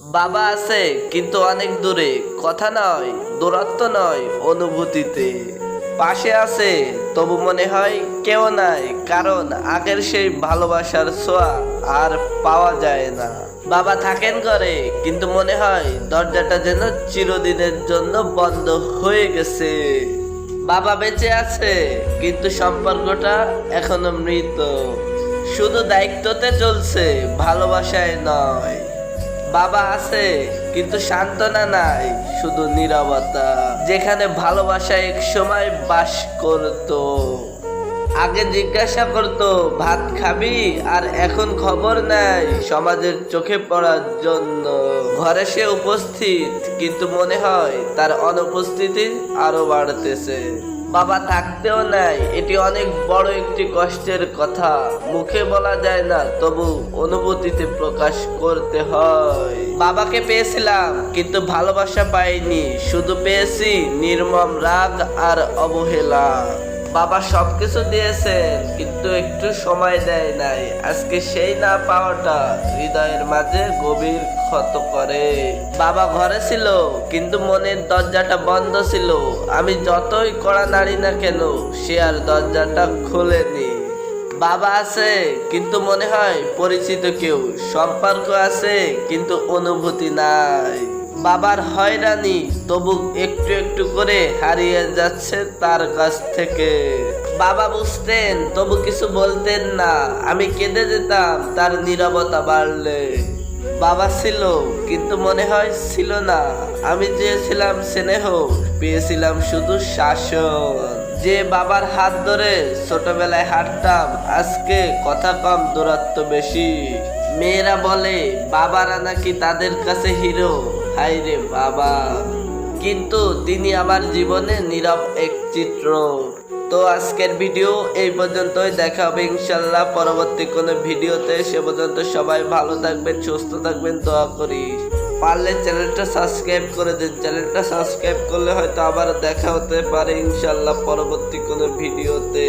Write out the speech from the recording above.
বাবা আছে, কিন্তু অনেক দূরে। কথা নয়, দূরত্ব নয় অনুভূতিতে। পাশে আছে, তবু মনে হয় কেউ নাই, কারণ আগের সেই ভালোবাসার ছোঁয়া আর পাওয়া যায় না। বাবা থাকেন করে কিন্তু মনে হয় দরজাটা যেন চিরদিনের জন্য বন্ধ হয়ে গেছে। বাবা বেঁচে আছে, কিন্তু সম্পর্কটা এখনও মৃত। শুধু দায়িত্বতে চলছে, ভালোবাসায় নয়। বাবা আছে, কিন্তু সান্ত্বনা নাই, শুধু নীরবতা। যেখানে ভালোবাসা এক সময় বাস করত। আগে জিজ্ঞাসা করতো, ভাত খাবি? আর এখন খবর নাই, সমাজের চোখে পড়ার জন্য। ঘরে সে উপস্থিত, কিন্তু মনে হয় তার অনুপস্থিতি আরও বাড়তেছে। বাবা থাকতেও নাই এটি অনেক বড় একটি কষ্টের কথা। মুখে বলা যায় না, তবু অনুভূতিতে প্রকাশ করতে হয়। বাবাকে পেয়েছিলাম, কিন্তু ভালোবাসা পাইনি। শুধু পেয়েছি নির্মম রাগ আর অবহেলা। বাবা সবকিছু দিয়েছেন, কিন্তু একটু সময় দেয় নাই। আজকে সেই না পাওয়াটা হৃদয়ের মাঝে গভীর ক্ষত করে। বাবা ঘরে ছিল, কিন্তু মনের দরজাটা বন্ধ ছিল। আমি যতই কড়া নাড়ি না কেন, সে আর দরজাটা খোলেনি। বাবা আছে, কিন্তু মনে হয় পরিচিত কেউ। সম্পর্ক আছে, কিন্তু অনুভূতি নাই। বাবার হয়রানি, তবু একটু একটু করে হারিয়ে যাচ্ছে তার কাছ থেকে। বাবা বুঝতেন, তবু কিছু বলতেন না, আমি কেঁদে যেতাম, তার নীরবতা বাড়লে। বাবা ছিল, কিন্তু মনে হয় ছিল না। আমি চেয়েছিলাম স্নেহ, পেয়েছিলাম শুধু শাসন। যে বাবার হাত ধরে ছোটবেলায় হাঁটতাম, আজকে কথা কম দূরত্ব বেশি। মেয়েরা বলে, বাবারা নাকি তাদের কাছে হিরো। হাই রে বাবা। কিন্তু তিনি আমার জীবনে নীরব এক চিত্র। তো আজকের ভিডিও এই পর্যন্তই। দেখা হবে ইনশাল্লাহ পরবর্তী কোনো ভিডিওতে। সে পর্যন্ত সবাই ভালো থাকবেন, সুস্থ থাকবেন, দোয়া করি। পারলে চ্যানেলটা সাবস্ক্রাইব করে দিন। চ্যানেলটা সাবস্ক্রাইব করলে হয়তো আবার দেখা হতে পারে ইনশাল্লাহ পরবর্তী কোনো ভিডিওতে।